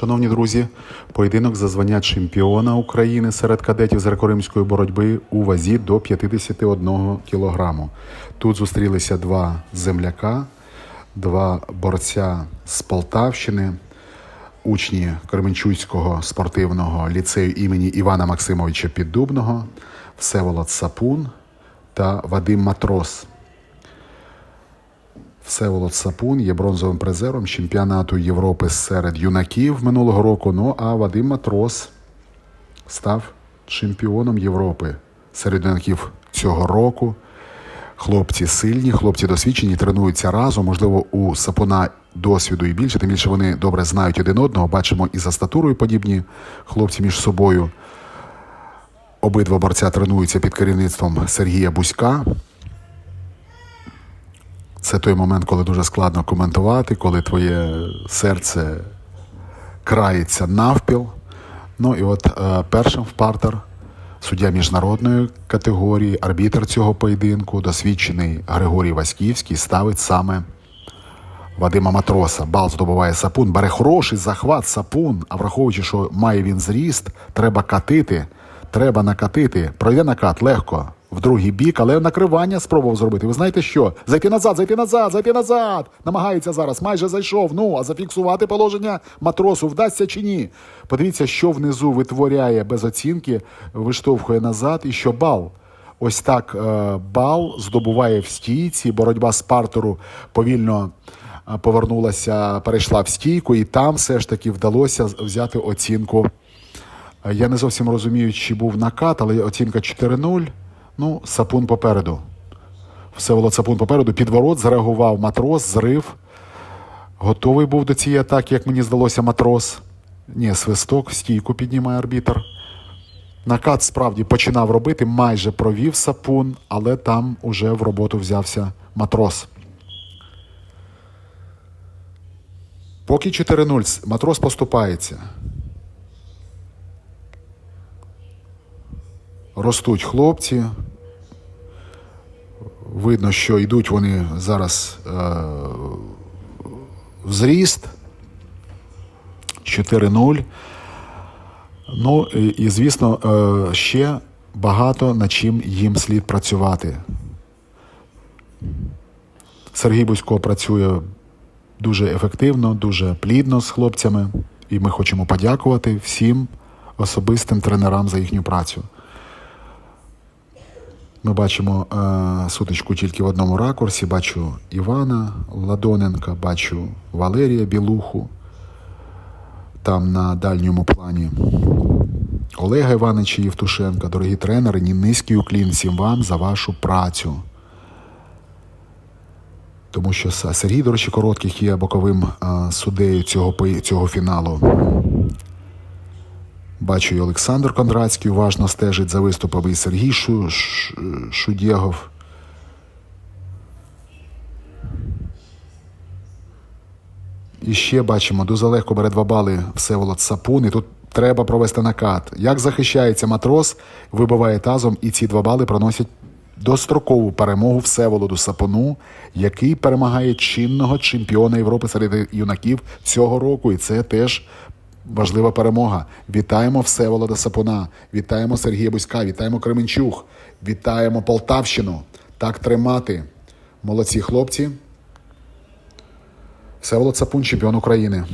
Шановні друзі, поєдинок за звання чемпіона України серед кадетів з греко-римської боротьби у вазі до 51 кілограму. Тут зустрілися два земляка, два борця з Полтавщини, учні Кременчуцького спортивного ліцею імені Івана Максимовича Піддубного, Всеволод Сапун та Вадим Матрос. Всеволод Сапун є бронзовим призером чемпіонату Європи серед юнаків минулого року. Ну а Вадим Матрос став чемпіоном Європи серед юнаків цього року. Хлопці сильні, хлопці досвідчені, тренуються разом. Можливо, у Сапуна досвіду і більше, тим більше вони добре знають один одного. Бачимо і за статурою подібні хлопці між собою. Обидва борця тренуються під керівництвом Сергія Бузька. Це той момент, коли дуже складно коментувати, коли твоє серце крається навпіл. Ну і от е, першим в партер суддя міжнародної категорії, арбітр цього поєдинку, досвідчений Григорій Васьківський, ставить саме Вадима Матроса. Бал здобуває сапун, бере хороший захват сапун, а враховуючи, що має він зріст, треба катити. Треба накатити. Пройде накат легко в другий бік, але накривання спробував зробити. Ви знаєте що? Зайти назад, зайти назад, зайти назад. Намагається зараз, майже зайшов. Ну, а зафіксувати положення матросу вдасться чи ні? Подивіться, що внизу витворяє без оцінки, виштовхує назад і що бал. Ось так е, бал здобуває в стійці. Боротьба з партеру повільно е, повернулася, перейшла в стійку, і там все ж таки вдалося взяти оцінку. Е, Я не зовсім розумію, чи був накат, але оцінка 4-0. Ну, сапун попереду. Всеволод Сапун попереду. Під ворот зреагував матрос, зрив. Готовий був до цієї атаки, як мені здалося, матрос. Ні, свисток стійку піднімає арбітр. Накат справді починав робити, майже провів сапун, але там уже в роботу взявся матрос. Поки 4-0, матрос поступається. Ростуть хлопці. Видно, що йдуть вони зараз е, в зріст. 4-0. Ну і, звісно, е, ще багато над чим їм слід працювати. Сергій Бузько працює дуже ефективно, дуже плідно з хлопцями, і ми хочемо подякувати всім особистим тренерам за їхню працю. Ми бачимо е, сутичку тільки в одному ракурсі. Бачу Івана Ладоненка, бачу Валерія Білуху. Там на дальньому плані Олега Івановича Євтушенка, дорогі тренери, ні низький уклін всім вам за вашу працю. Тому що Сергій, до речі, коротких є боковим е, суддею цього, цього фіналу. Бачу, і Олександр Кондратський уважно стежить за виступами, і Сергій Ш- Шудєгов. І ще бачимо, дуже легко бере два бали Всеволод Сапун. І тут треба провести накат. Як захищається матрос, вибиває тазом, і ці два бали проносять дострокову перемогу Всеволоду Сапуну, який перемагає чинного чемпіона Європи серед юнаків цього року. І це теж важлива перемога. Вітаємо Всеволода Сапуна, вітаємо Сергія Бузька, вітаємо Кременчуг, вітаємо Полтавщину. Так тримати. Молодці хлопці. Всеволод Сапун, чемпіон України.